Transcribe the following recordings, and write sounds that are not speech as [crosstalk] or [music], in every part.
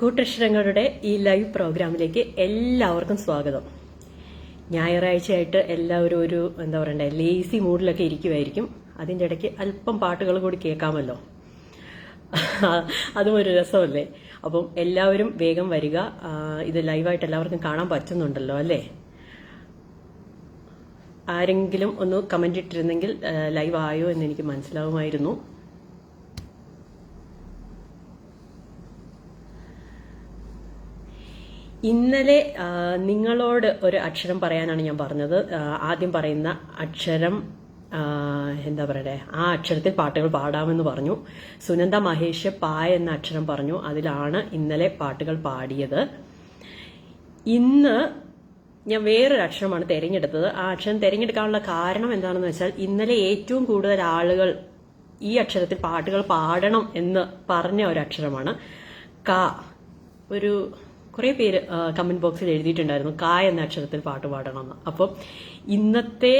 കൂട്ടക്ഷരങ്ങളുടെ ഈ ലൈവ് പ്രോഗ്രാമിലേക്ക് എല്ലാവർക്കും സ്വാഗതം. ഞായറാഴ്ചയായിട്ട് എല്ലാവരും ഒരു എന്താ പറയണ്ടേ ലേസി മൂഡിലൊക്കെ ഇരിക്കുമായിരിക്കും അതിന്റെ ഇടയ്ക്ക് അല്പം പാട്ടുകൾ കൂടി കേൾക്കാമല്ലോ. അതും ഒരു രസമല്ലേ? അപ്പം എല്ലാവരും വേഗം വരിക. ഇത് ലൈവായിട്ട് എല്ലാവർക്കും കാണാൻ പറ്റുന്നുണ്ടല്ലോ അല്ലേ? ആരെങ്കിലും ഒന്ന് കമന്റ് ഇട്ടിരുന്നെങ്കിൽ ലൈവ് ആയോ എന്ന് എനിക്ക് മനസ്സിലാവുമായിരുന്നു. ഇന്നലെ നിങ്ങളോട് ഒരു അക്ഷരം പറയാനാണ് ഞാൻ പറഞ്ഞത്. ആദ്യം പറയുന്ന അക്ഷരം എന്താ പറയണ്ടേ ആ അക്ഷരത്തിൽ പാട്ടുകൾ പാടാമെന്ന് പറഞ്ഞു. സുനന്ദ മഹേഷ് പാ എന്ന അക്ഷരം പറഞ്ഞു. അതിലാണ് ഇന്നലെ പാട്ടുകൾ പാടിയത്. ഇന്ന് ഞാൻ വേറൊരു അക്ഷരമാണ് തിരഞ്ഞെടുത്തത്. ആ അക്ഷരം തിരഞ്ഞെടുക്കാനുള്ള കാരണം എന്താണെന്ന് വെച്ചാൽ ഇന്നലെ ഏറ്റവും കൂടുതൽ ആളുകൾ ഈ അക്ഷരത്തിൽ പാട്ടുകൾ പാടണം എന്ന് പറഞ്ഞ ഒരു അക്ഷരമാണ് ക. ഒരു കുറെ പേര് കമന്റ് ബോക്സിൽ എഴുതിയിട്ടുണ്ടായിരുന്നു കായ എന്ന അക്ഷരത്തിൽ പാട്ട് പാടണമെന്ന്. അപ്പം ഇന്നത്തെ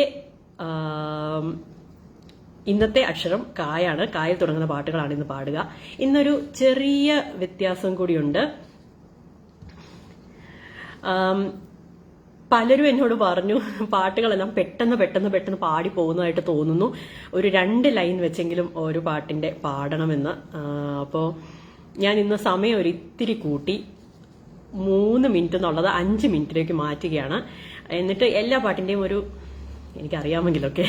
ഇന്നത്തെ അക്ഷരം കായാണ് കായിൽ തുടങ്ങുന്ന പാട്ടുകളാണ് ഇന്ന് പാടുക. ഇന്നൊരു ചെറിയ വ്യത്യാസം കൂടിയുണ്ട്. പലരും എന്നോട് പറഞ്ഞു പാട്ടുകളെല്ലാം പെട്ടെന്ന് പെട്ടെന്ന് പെട്ടെന്ന് പാടി പോകുന്നതായിട്ട് തോന്നുന്നു. ഒരു രണ്ട് ലൈൻ വെച്ചെങ്കിലും ഒരു പാട്ടിന്റെ പാടണമെന്ന്. അപ്പോൾ ഞാൻ ഇന്ന് സമയം ഒരു ഇത്തിരി കൂട്ടി മൂന്ന് മിനിറ്റ് എന്നുള്ളത് അഞ്ച് മിനിറ്റിലേക്ക് മാറ്റുകയാണ്. എന്നിട്ട് എല്ലാ പാട്ടിന്റെയും ഒരു എനിക്കറിയാമെങ്കിലൊക്കെ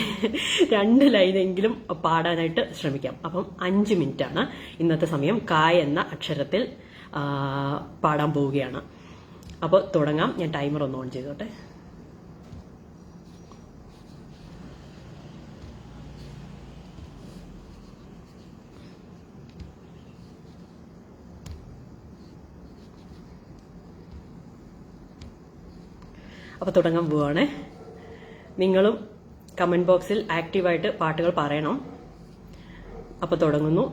രണ്ട് ലൈനെങ്കിലും പാടാനായിട്ട് ശ്രമിക്കാം. അപ്പം അഞ്ച് ആണ് ഇന്നത്തെ സമയം. കായ് എന്ന അക്ഷരത്തിൽ പാടാൻ പോവുകയാണ്. അപ്പോൾ തുടങ്ങാം. ഞാൻ ടൈമർ ഒന്ന് ഓൺ ചെയ്തോട്ടെ. അപ്പോൾ തുടങ്ങാൻ പോവാണ്. നിങ്ങളും കമന്റ് ബോക്സിൽ ആക്റ്റീവായിട്ട് പാട്ടുകൾ പറയണം. അപ്പോൾ തുടങ്ങുന്നു.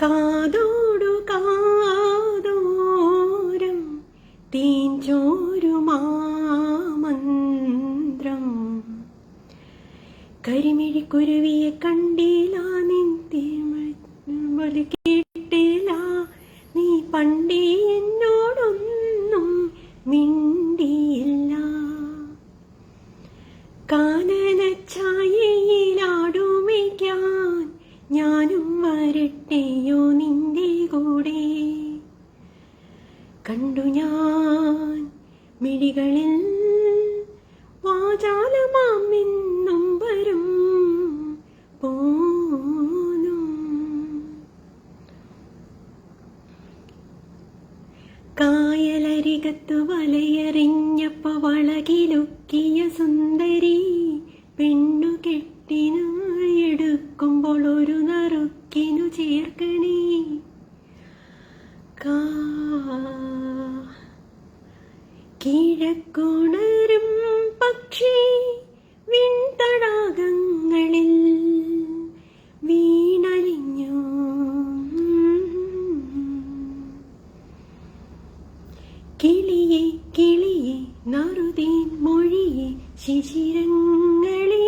കാതോടു കാതോരം തീഞ്ചോരുമാമന്ത്രം കരിമിഴിക്കുരുവിയെ കണ്ടില്ല നിന്തി കേട്ടില്ല നീ പണ്ടേ മിണ്ടിയില്ല. കാനനച്ചായയിലാടുമിക്കാൻ ഞാനും വരട്ടെയോ നിന്റെ കൂടെ. കണ്ടു ഞാൻ മിഴികളിൽ വാചാലമാം നറുതേൻ മൊഴിയെ ശിശിരങ്ങളെ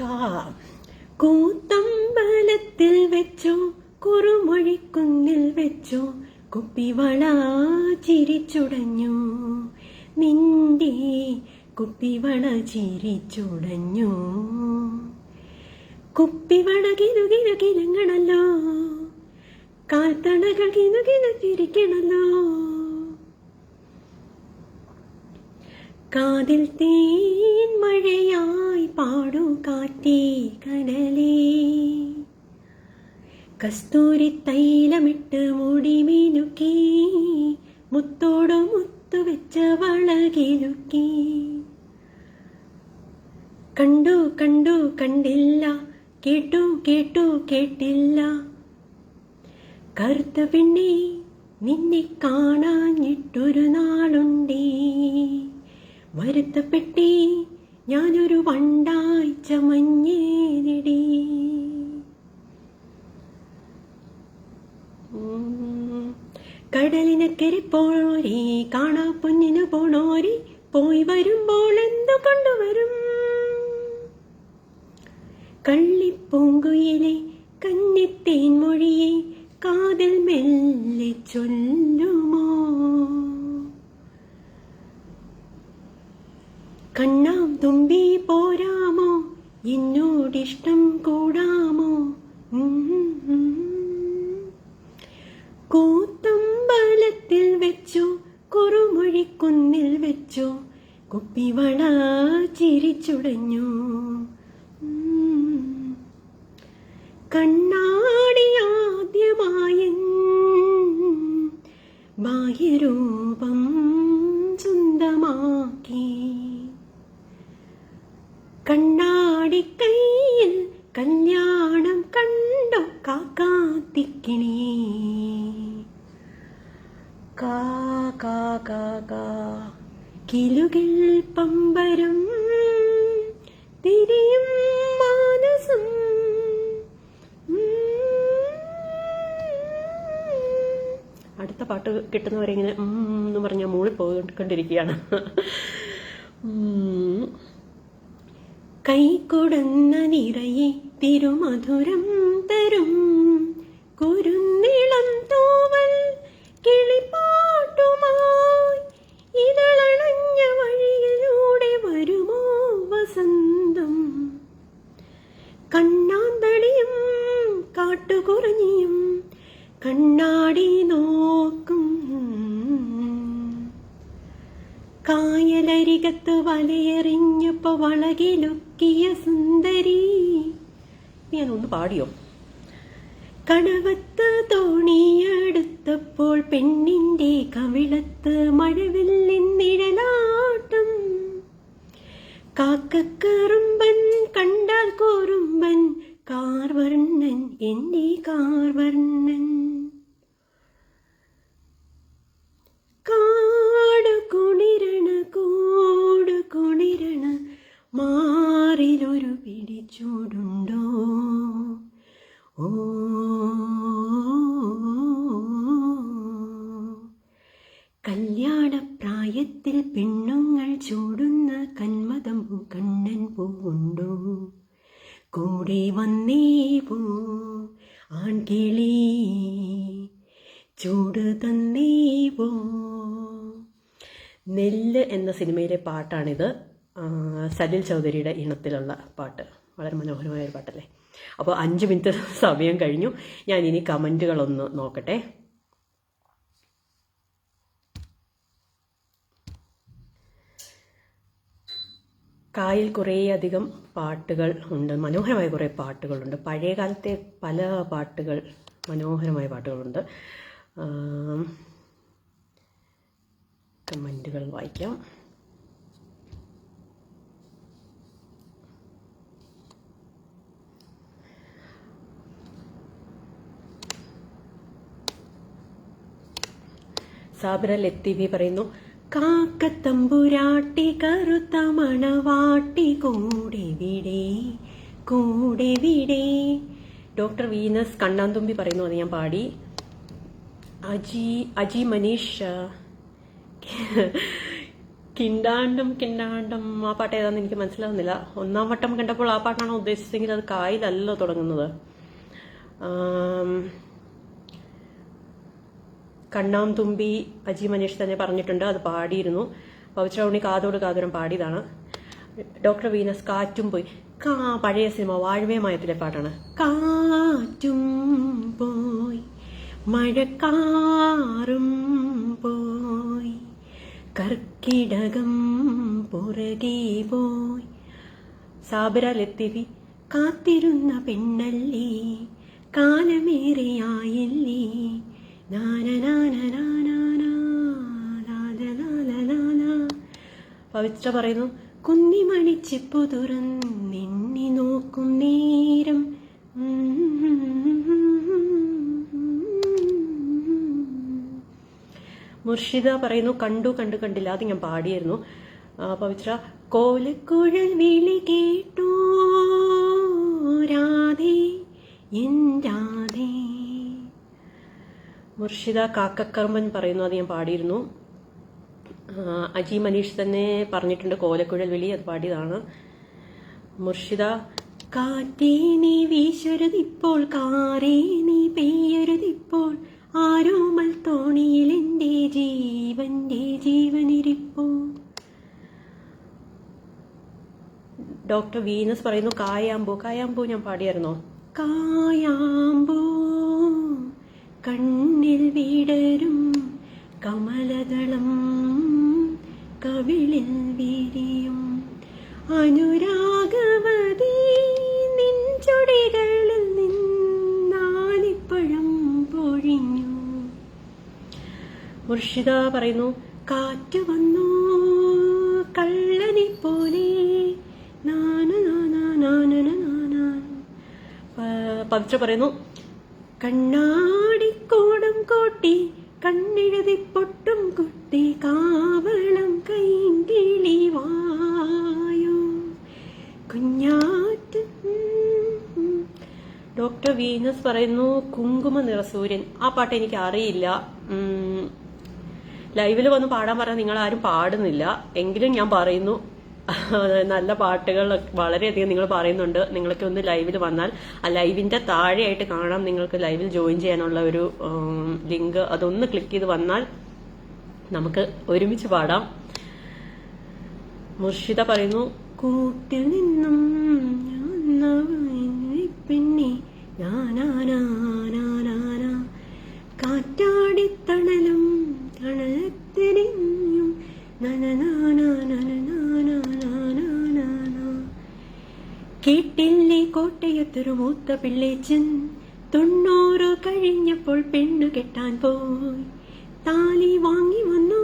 കാ- കൂത്തമ്പലത്തിൽ വെച്ചോ കുറുമൊഴിക്കുന്നിൽ വെച്ചോ കുപ്പിവള ചിരിച്ചുടഞ്ഞു. നിന്റെ കുപ്പിവള ചിരിച്ചുടഞ്ഞു. കുപ്പിവള കിലുകില കിലങ്ങണല്ലോ കാൽത്തണകൾ കിലുകില കാതിൽ തേൻ മഴയായി പാടും കാറ്റേ കടലേ കസ്തൂരി തൈലമിട്ട് മുടി മിനുക്കി മുത്തോടു മുത്തു വെച്ച വളകിലുക്കി. കണ്ടു കണ്ടു കണ്ടില്ല കേട്ടു കേട്ടു കേട്ടില്ല. കറുത്ത പെണ്ണെ നിന്നെ കാണാഞ്ഞിട്ടൊരു നാളുണ്ടേ. വരുത്തപ്പെട്ടേ ഞാനൊരു വണ്ടായി ചമഞ്ഞേനടി കടലിനെ കടലിനക്കരെ പോണോരി കാണാ പൊന്നിനു പോണോരി പോയി വരുമ്പോൾ എന്തു കൊണ്ടുവരും? കള്ളിപ്പൂങ്കുയിലെ കന്നിത്തേൻ മൊഴിയെ കാതിൽ മെല്ലെ ചൊല്ലുമോ? കണ്ണാം തുമ്പി പോരാമോ? എന്നോടിഷ്ടം കൂടാമോ? കൂത്തമ്പലത്തിൽ വെച്ചോ കുറുമൊഴിക്കുന്നിൽ വെച്ചോ കുപ്പിവള ചിരിച്ചുടഞ്ഞു. കണ്ണാടി ആദ്യമായൻ ബാഹ്യരൂപം സ്വന്തമാക്കി. കണ്ണാടി കയ്യിൽ കല്യാണം കണ്ടോ കാക്കാത്തിക്കിണി. കാ കാ കാ കാ. പമ്പരം തിരിയും അടുത്ത പാട്ട് കിട്ടുന്നവരെ ഇങ്ങനെ എന്ന് പറഞ്ഞാൽ മൂളി പോയിക്കൊണ്ടിരിക്കുകയാണ് ഉം. കൈകൊടുന്ന നിറയെ തിരുമധുരം തരും കുരുന്നിളം തൂവൽ കിളിപ്പാട്ടുമായി കായലരികത്ത് വലയെറിഞ്ഞപ്പോ വളകിലൊക്കിയ സുന്ദരി. ഞാനൊന്ന് പാടിയോ? കണവത്ത് തോണിയെടുത്തപ്പോൾ പെണ്ണിന്റെ കവിളത്ത് മഴവിൽ നിഴലാട്ടം. കാക്കക്കറുമ്പൻ കണ്ടാൽ കോറുമ്പൻ കാർവർണൻ എന്റെ കാർവർണൻ. പാട്ടാണിത്. സലിൽ ചൗധരിയുടെ ഇണത്തിലുള്ള പാട്ട്. വളരെ മനോഹരമായ ഒരു പാട്ടല്ലേ? അപ്പോൾ അഞ്ച് മിനിറ്റ് സമയം കഴിഞ്ഞു. ഞാൻ ഇനി കമന്റുകളൊന്ന് നോക്കട്ടെ. കായിൽ കുറേയധികം പാട്ടുകൾ ഉണ്ട്. മനോഹരമായ കുറേ പാട്ടുകളുണ്ട്. പഴയ കാലത്തെ പല പാട്ടുകൾ മനോഹരമായ പാട്ടുകളുണ്ട്. കമന്റുകൾ വായിക്കാം. സാബിറ ലത്തീഫി പറയുന്നു. കാക്കത്തമ്പുരാട്ടി കറുത്ത മണവാട്ടി കൂടെ വിടേ കൂടെ വിടേ. ഡോക്ടർ വീനസ് കണ്ണാന്തുമ്പി പറയുന്നു അത് ഞാൻ പാടി. അജി അജി മനീഷ് കിണ്ടാണ്ടം കിണ്ടാണ്ടം ആ പാട്ട് ഏതാണെന്ന് എനിക്ക് മനസ്സിലാവുന്നില്ല. ഒന്നാം വട്ടം കണ്ടപ്പോൾ ആ പാട്ടാണോ ഉദ്ദേശിച്ചെങ്കിൽ അത് കായിലല്ലോ തുടങ്ങുന്നത്. കണ്ണാം തുമ്പി അജി മനീഷ് തന്നെ പറഞ്ഞിട്ടുണ്ട്. അത് പാടിയിരുന്നു. പവിത്രൗണി കാതോട് കാതോരം പാടിയതാണ്. ഡോക്ടർ വീനസ് കാറ്റും പോയി. കാ പഴയ സിനിമ വാഴവേ മയത്തിലെ പാട്ടാണ്. കാറ്റും പോയി. മഴക്കാറും പോയി. കർക്കിടകം പുറകെ പോയി. ലത്തിഫി കാത്തിരുന്ന പെണ്ണല്ലേ. കാലമേറെയായില്ലേ. പവിത്ര പറയുന്നു കുന്നിമണിച്ചിപ്പു തുറന്നിണ്ണി നോക്കും നേരം. മുർഷിദ പറയുന്നു കണ്ടു കണ്ടു കണ്ടില്ല. അത് ഞാൻ പാടിയായിരുന്നു. പവിത്ര കോലക്കുഴൽ വിളി കേട്ടോ രാധേ രാധേ മുർഷിദ കാക്കക്കർമ്മൻ പറയുന്നു അത് ഞാൻ പാടിയിരുന്നു. അജി മനീഷ് തന്നെ പറഞ്ഞിട്ടുണ്ട് കോലക്കുഴൽ വിളി അത് പാടിയതാണ്. മുർഷിദ കാറ്റേ നീ വീശരുതിപ്പോൾ കാറേ നീ പെയ്യരുതിപ്പോൾ ആരോമൽ തോണിയിൽ എന്റെ ജീവന്റെ ജീവനിരിപ്പോ. ഡോക്ടർ വീനസ് പറയുന്നു കായാമ്പൂ കായാമ്പൂ ഞാൻ പാടിയായിരുന്നോ? കായാമ്പൂ കണ്ണിൽ വിടരും കമലതളം കവിളിൽ വിരിയും. അനുരാഗവതി നിൻചുടികളിൽ നിന്നാലിപ്പഴം പൊഴിഞ്ഞു. മുർഷിദ പറയുന്നു കാറ്റ് വന്നു കള്ളനെ പോലെ പവിത്ര പറയുന്നു കണ്ണാടിക്കോടം കോട്ടി കണ്ണെഴുതി പൊട്ടും കുട്ടി കാവളം കൈകിളി വായോ. കുഞ്ഞാറ്റ് ഡോക്ടർ വീനസ് പറയുന്നു കുങ്കുമ നിറസൂര്യൻ ആ പാട്ട് എനിക്ക് അറിയില്ല. ലൈവിൽ വന്ന് പാടാൻ പറഞ്ഞാൽ നിങ്ങൾ ആരും പാടുന്നില്ല. എങ്കിലും ഞാൻ പറയുന്നു [laughs] നല്ല പാട്ടുകൾ വളരെയധികം നിങ്ങൾ പറയുന്നുണ്ട്. നിങ്ങൾക്ക് ഒന്ന് ലൈവിൽ വന്നാൽ ആ ലൈവിന്റെ താഴെയായിട്ട് കാണാം. നിങ്ങൾക്ക് ലൈവിൽ ജോയിൻ ചെയ്യാനുള്ള ഒരു ലിങ്ക് അതൊന്ന് ക്ലിക്ക് ചെയ്ത് വന്നാൽ നമുക്ക് ഒരുമിച്ച് പാടാം. മുർഷിദ പറയുന്നു കൂട്ടിൽ നിന്നും ഞാൻ പെണ്ണി ഞാനാനാനാനാനാ കോട്ടയത്തൊരു മൂത്ത പിള്ളേച്ചൻ തൊണ്ണൂറ് കഴിഞ്ഞപ്പോൾ പെണ്ണു കെട്ടാൻ പോയി. താലി വാങ്ങി വന്നു.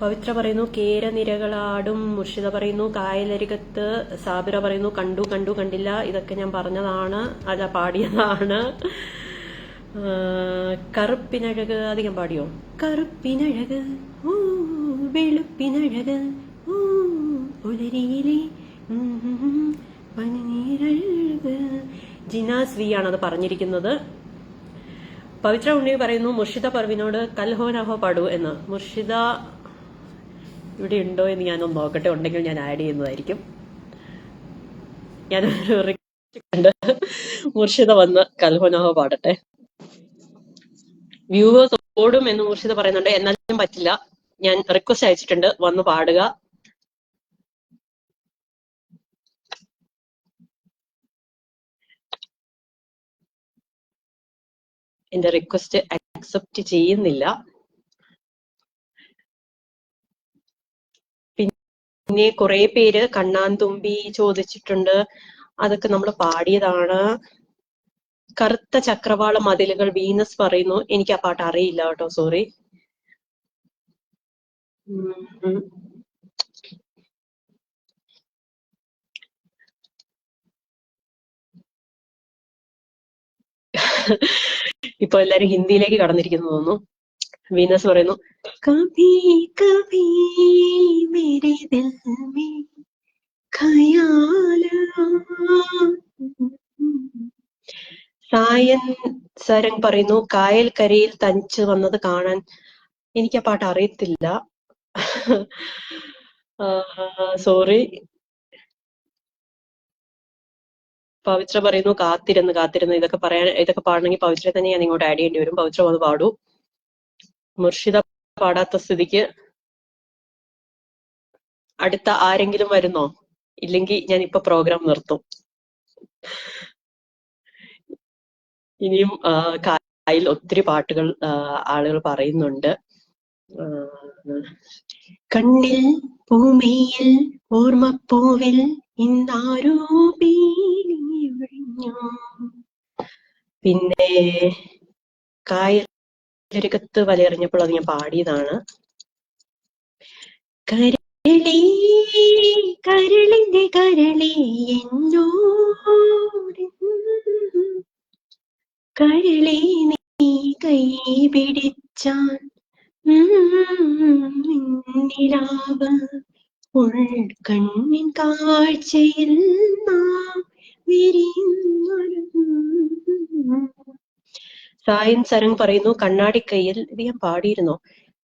പവിത്ര പറയുന്നു കേരനിരകളാടും മുർഷിദ പറയുന്നു കായലരികത്ത് സാബിറ പറയുന്നു കണ്ടു കണ്ടു കണ്ടില്ല. ഇതൊക്കെ ഞാൻ പറഞ്ഞതാണ് അല്ല പാടിയതാണ്. കറുപ്പിനഴക് അധികം പാടിയോ? കറുപ്പിനഴക്. ഓ. വെളുപ്പിനഴക് ഓ പുലരിയിലെ ഉം, ഉം, ഉം, പനിനീരഴക്. ജിനാസ് വി ആണ് അത് പറഞ്ഞിരിക്കുന്നത്. പവിത്ര ഉണ്ണി പറയുന്നു മുർഷിദ പർവിനോട് കൽഹോ നഹോ പാടൂ എന്ന്. മുർഷിദ ഇവിടെ ഉണ്ടോ എന്ന് ഞാനൊന്ന് നോക്കട്ടെ. ഉണ്ടെങ്കിൽ ഞാൻ ആഡ് ചെയ്യുന്നതായിരിക്കും. ഞാനൊരു റിക്വസ്റ്റ് മുർഷിദ വന്ന് കൽഹോ നഹോ പാടട്ടെ. വ്യൂവേഴ്സ് ഓടും എന്ന് മുർഷിദ പറയുന്നുണ്ട്. എന്നാലും പറ്റില്ല. ഞാൻ റിക്വസ്റ്റ് അയച്ചിട്ടുണ്ട്. വന്ന് പാടുക. എന്റെ റിക്വസ്റ്റ് അക്സെപ്റ്റ് ചെയ്യുന്നില്ല. പിന്നെ കുറെ പേര് കണ്ണാൻ തുമ്പി ചോദിച്ചിട്ടുണ്ട്. അതൊക്കെ നമ്മൾ പാടിയതാണ്. കറുത്ത ചക്രവാള മതിലുകൾ വീനസ് പറയുന്നു. എനിക്ക് ആ പാട്ട് അറിയില്ല കേട്ടോ. സോറി ഇപ്പൊ എല്ലാരും ഹിന്ദിയിലേക്ക് കടന്നിരിക്കുന്നു തോന്നുന്നു. വീനസ് പറയുന്നു കഭി കഭി മേരെ ദിൽ മേ ഖയാല. സായൻ സരൻ പറയുന്നു കായൽ കരയിൽ തനിച്ച് വന്നത് കാണാൻ എനിക്ക് ആ പാട്ട് അറിയത്തില്ല. [laughs] സോറി പവിത്ര പറയുന്നു കാത്തിരുന്ന് കാത്തിരുന്ന്. ഇതൊക്കെ പറയാൻ ഇതൊക്കെ പാടണമെങ്കിൽ പവിത്ര തന്നെ ഞാൻ ഇങ്ങോട്ട് ആഡ് ചെയ്യേണ്ടി വരും. പവിത്ര വന്ന് പാടൂ. മുർഷിദ പാടാത്ത സ്ഥിതിക്ക് അടുത്ത ആരെങ്കിലും വരുന്നോ? ഇല്ലെങ്കിൽ ഞാൻ ഇപ്പൊ പ്രോഗ്രാം നിർത്തും. ഇനിയും കായിൽ ഒത്തിരി പാട്ടുകൾ ആളുകൾ പറയുന്നുണ്ട്. കണ്ണിൽ പൂമയിൽ ഓർമ്മപ്പൂവിൽ ഇന്നാരോ പിന്നെ കായത്ത് വലയെറിഞ്ഞപ്പോൾ അത് ഞാൻ പാടിയതാണ്. കരളി കരളിന്റെ കരളി എന്നോട് കരളി നീ കൈ പിടിച്ചാൽ നിലാവ് ഉൾക്കണ്ണിൻ കാഴ്ചയിൽ സായൻ സരങ് പറയുന്നു കണ്ണാടിക്കൈയിൽ ഇത് ഞാൻ പാടിയിരുന്നു.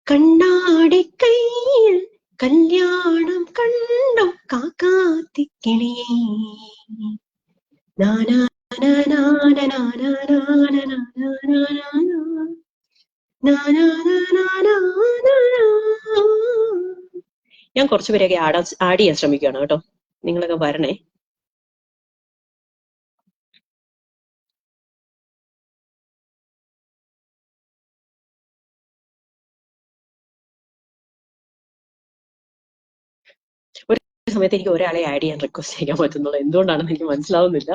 കണ്ണാടിക്കൈയിൽ കല്യാണം കണ്ടു കാക്കാത്തിക്കിളിയേ നാനാ നാനാ നാനാ നാനാ നാനാ നാനാ ഞാൻ കുറച്ചുപേരെയൊക്കെ ആടാ ആഡ് ചെയ്യാൻ ശ്രമിക്കുകയാണ് കേട്ടോ. നിങ്ങളൊക്കെ വരണേ. ഒരു സമയത്ത് എനിക്ക് ഒരാളെ ആഡ് ചെയ്യാൻ റിക്വസ്റ്റ് ചെയ്യാൻ പറ്റുന്നുള്ളൂ. എന്തുകൊണ്ടാണെന്ന് എനിക്ക് മനസ്സിലാവുന്നില്ല.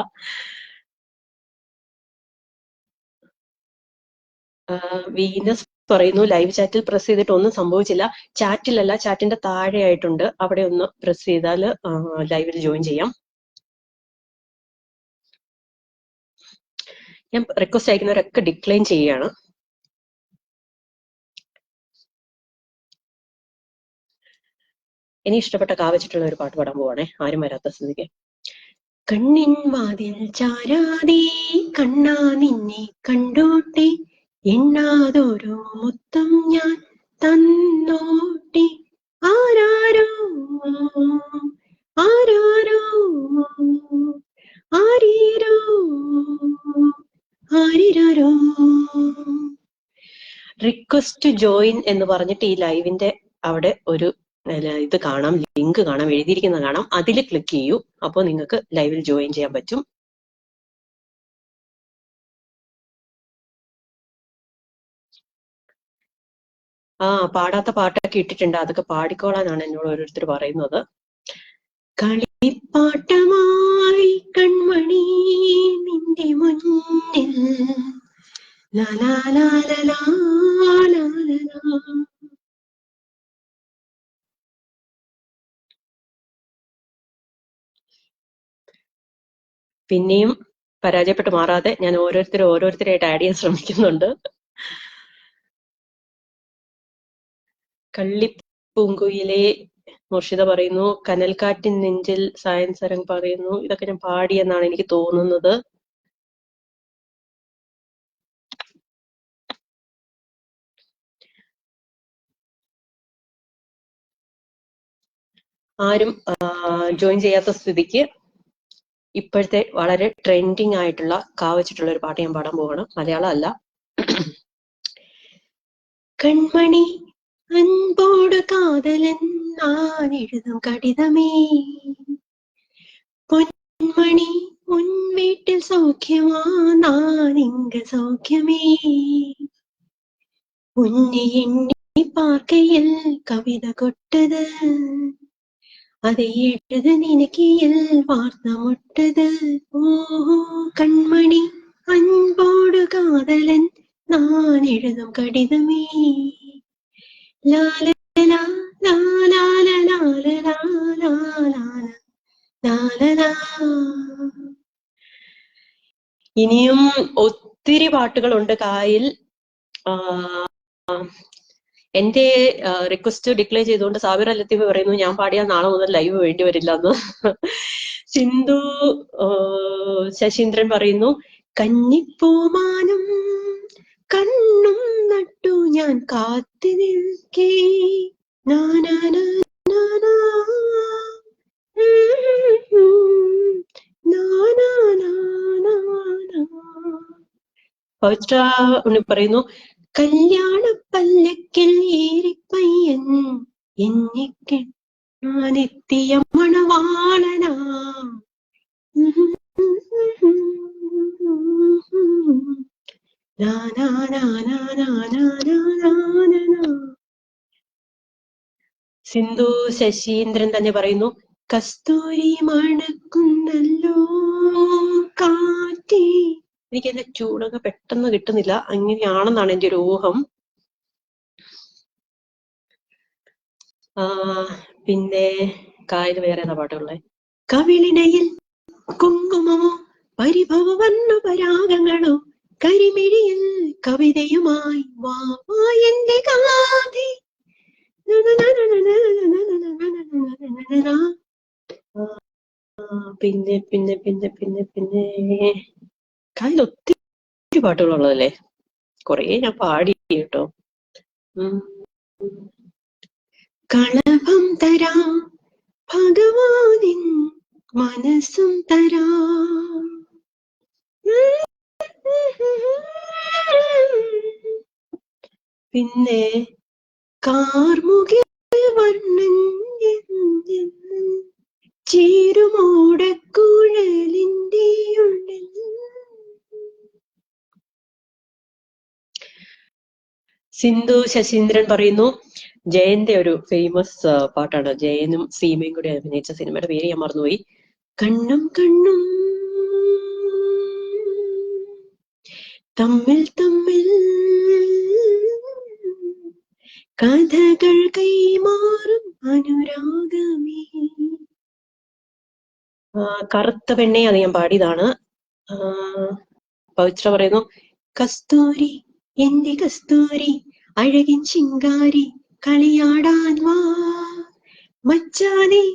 വീനസ് പറയുന്നു ലൈവ് ചാറ്റിൽ പ്രസ് ചെയ്തിട്ട് ഒന്നും സംഭവിച്ചില്ല. ചാറ്റിലല്ല ചാറ്റിന്റെ താഴെ ആയിട്ടുണ്ട് അവിടെ ഒന്ന് പ്രസ് ചെയ്താൽ ലൈവിൽ ജോയിൻ ചെയ്യാം. ഞാൻ റിക്വസ്റ്റ് അയക്കുന്നവരൊക്കെ ഡിക്ലൈൻ ചെയ്യുകയാണ്. ഇനി ഇഷ്ടപ്പെട്ട കാവച്ചിട്ടുള്ള ഒരു പാട്ട് പാടാൻ പോവാണേ. ആരും വരാത്ത സ്ഥിതിക്ക്. കണ്ണിൻ വാതിൽ ചാരാതെ കണ്ണാ നിന്നെ കണ്ടോട്ടെ. എണ്ണാതൊരു മുത്തം ഞാൻ തന്നോട്ടി. ആരാരോ? ആരാരോ? ആരീരോ? ആരിരോ റിക്വസ്റ്റ് ജോയിൻ എന്ന് പറഞ്ഞിട്ട് ഈ ലൈവിന്റെ അവിടെ ഒരു ഇത് കാണാം ലിങ്ക് കാണാം എഴുതിയിരിക്കുന്നത് കാണാം. അതിൽ ക്ലിക്ക് ചെയ്യൂ. അപ്പോൾ നിങ്ങൾക്ക് ലൈവിൽ ജോയിൻ ചെയ്യാൻ പറ്റും. ആ പാടാത്ത പാട്ടൊക്കെ ഇട്ടിട്ടുണ്ട്. അതൊക്കെ പാടിക്കോളാനാണ് എന്നോട് ഓരോരുത്തർ പറയുന്നത്. കളിപ്പാട്ടമായി കൺമണി നിന്റെ മുന്നിൽ. പിന്നെയും പരാജയപ്പെട്ട് മാറാതെ ഞാൻ ഓരോരുത്തരും ഓരോരുത്തരായിട്ട് ആഡ് ചെയ്യാൻ ശ്രമിക്കുന്നുണ്ട്. കള്ളിപ്പൂങ്കുയിലെ മുർഷിദ പറയുന്നു കനൽക്കാറ്റിൻ നെഞ്ചിൽ സായൻ പറയുന്നു. ഇതൊക്കെ ഞാൻ പാടിയെന്നാണ് എനിക്ക് തോന്നുന്നത്. ആരും ജോയിൻ ചെയ്യാത്ത സ്ഥിതിക്ക് ഇപ്പോഴത്തെ വളരെ ട്രെൻഡിങ് ആയിട്ടുള്ള കാവച്ചിട്ടുള്ള ഒരു പാട്ട് ഞാൻ പാടാൻ പോവാണ്. മലയാളം അല്ല. കൺമണി அன்போடு காதலன் நான் எழுதும் கடிதமே. பொன்மணி உன் வீட்டில் சௌக்கியமா? நான் இங்கு சௌக்கியமே. உன்னை எண்ணி பார்க்கையில் கவிதை கொட்டுது. அதை எழுத நினைக்கையில் வார்த்தை முட்டுது. ஓஹோ கண்மணி அன்போடு காதலன் நான் எழுதும் கடிதமே. ഇനിയും ഒത്തിരി പാട്ടുകളുണ്ട് കായിൽ എന്റെ റിക്വസ്റ്റ് ഡിക്ലെയർ ചെയ്തുകൊണ്ട് സാബിർ ലത്തീഫ് പറയുന്നു ഞാൻ പാടിയാൽ നാളെ മുതൽ ലൈവ് വേണ്ടി വരില്ല എന്ന് സിന്ധു ശശീന്ദ്രൻ പറയുന്നു കന്നിപ്പൂമാനം കണ്ണും നട്ടു ഞാൻ കാത്തി നിൽക്കേ. നാനാന പറയുന്നു കല്യാണ പല്ലക്കിൽ ഏറിപ്പയ്യൻ എന്നെ കെട്ടാനെത്തിയ മണവാളനാ. സിന്ധു ശശീന്ദ്രൻ തന്നെ പറയുന്നു കസ്തൂരി മണക്കുന്നല്ലോ കാറ്റി. എനിക്ക് എന്റെ ചൂടൊക്കെ പെട്ടെന്ന് കിട്ടുന്നില്ല അങ്ങനെയാണെന്നാണ് എന്റെ ഒരു ഊഹം. ആ പിന്നെ കായൽ വേറെ ഏതാ പാട്ടുള്ളേ കവിളിനയിൽ കുങ്കുമമോ പരിഭവ വർണ പരാഗങ്ങളോ കരിമിഴിയിൽ കവിതയുമായി വാ വാ എന്റെ കാതി പിന്നെ പിന്നെ പിന്നെ പിന്നെ പിന്നെ കാലിൽ ഒത്തിരി പാട്ടുകളുള്ളതല്ലേ കൊറേ ഞാൻ പാടി കേട്ടോ കളഭം തരാം ഭഗവാനിൻ മനസ്സും തരാം പിന്നെ ചേരുമോടക്കുഴലിന്റെ ഉള്ളിൽ സിന്ധു ശശീന്ദ്രൻ പറയുന്നു ജയന്റെ ഒരു ഫേമസ് പാട്ടാണ്. ജയനും സീമയും കൂടി അഭിനയിച്ച സിനിമയുടെ പേര് ഞാൻ മറന്നുപോയി. കണ്ണും കണ്ണും തമ്മിൽ തമ്മിൽ കഥകൾ കൈമാറും അനുരാഗമേ. കറുത്ത പെണ്ണെ അത് ഞാൻ പാടിയതാണ്. പവിത്ര പറയുന്നു കസ്തൂരി എന്റെ കസ്തൂരി അഴകിൻ ചിങ്കാരി കളിയാടാൻ വാ. മച്ചാനെ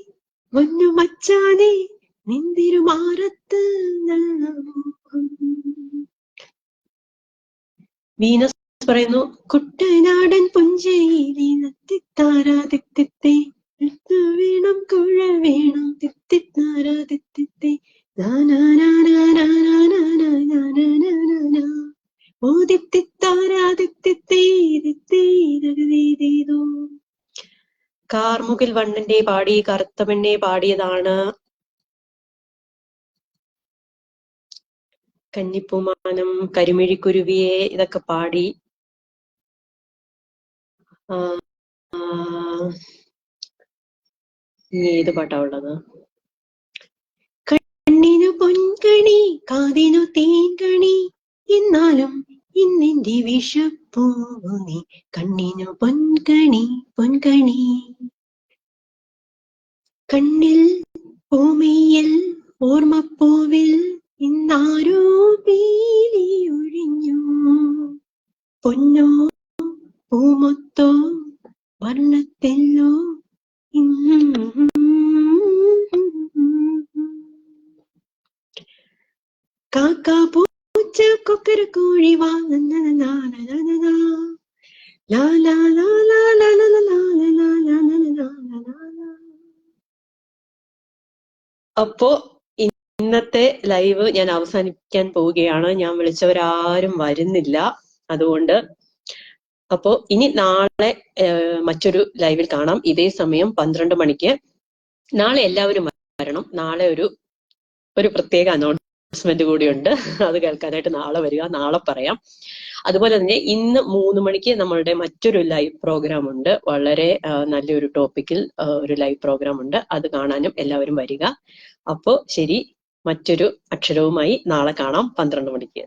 മുന്നു മച്ചാനെ നിന്തിരുമാറത്ത് മോഹം. വീനസ് പറയുന്നു കുട്ടനാടൻ പുഞ്ചേരി നത്തിത്താരാ വേണം കുഴൽ കാർമുകിൽ വണ്ണന്റെ പാടി കറുത്തമണ്ണെ പാടിയതാണ് കന്നിപ്പൂമാനം കരിമിഴിക്കുരുവിയെ ഇതൊക്കെ പാടി. ഏത് പാട്ടാ ഉള്ളത്? കണ്ണിനു പൊൻകണി കാതിനു തേൻകണി എന്നാലും ഇന്നെന്റെ വിഷപ്പൂവു നീ. കണ്ണിനു പൊൻകണി പൊൻകണി. കണ്ണിൽ ഓർമ്മപ്പൂവിൽ ഇന്നാരോ പീലിയൊഴിഞ്ഞു പൊന്നോ പൂമൊത്തോ വർണത്തെല്ലോ കാക്ക പൂച്ച കൊക്കര കോഴി അപ്പോ ഇന്നത്തെ ലൈവ് ഞാൻ അവസാനിപ്പിക്കാൻ പോവുകയാണ്. ഞാൻ വിളിച്ചവരാരും വരുന്നില്ല. അതുകൊണ്ട് അപ്പോ ഇനി നാളെ മറ്റൊരു ലൈവിൽ കാണാം. ഇതേ സമയം പന്ത്രണ്ട് മണിക്ക്. നാളെ എല്ലാവരും വരണം. നാളെ ഒരു ഒരു പ്രത്യേക അനൗൺസ്മെന്റ് കൂടിയുണ്ട്. അത് കേൾക്കാനായിട്ട് നാളെ വരിക നാളെ പറയാം. അതുപോലെ തന്നെ ഇന്ന് മൂന്ന് മണിക്ക് നമ്മളുടെ മറ്റൊരു ലൈവ് പ്രോഗ്രാം ഉണ്ട്. വളരെ നല്ലൊരു ടോപ്പിക്കിൽ ഒരു ലൈവ് പ്രോഗ്രാം ഉണ്ട്. അത് കാണാനും എല്ലാവരും വരിക. അപ്പോ ശരി. മറ്റൊരു അക്ഷരവുമായി നാളെ കാണാം. പന്ത്രണ്ട് മണിക്ക്.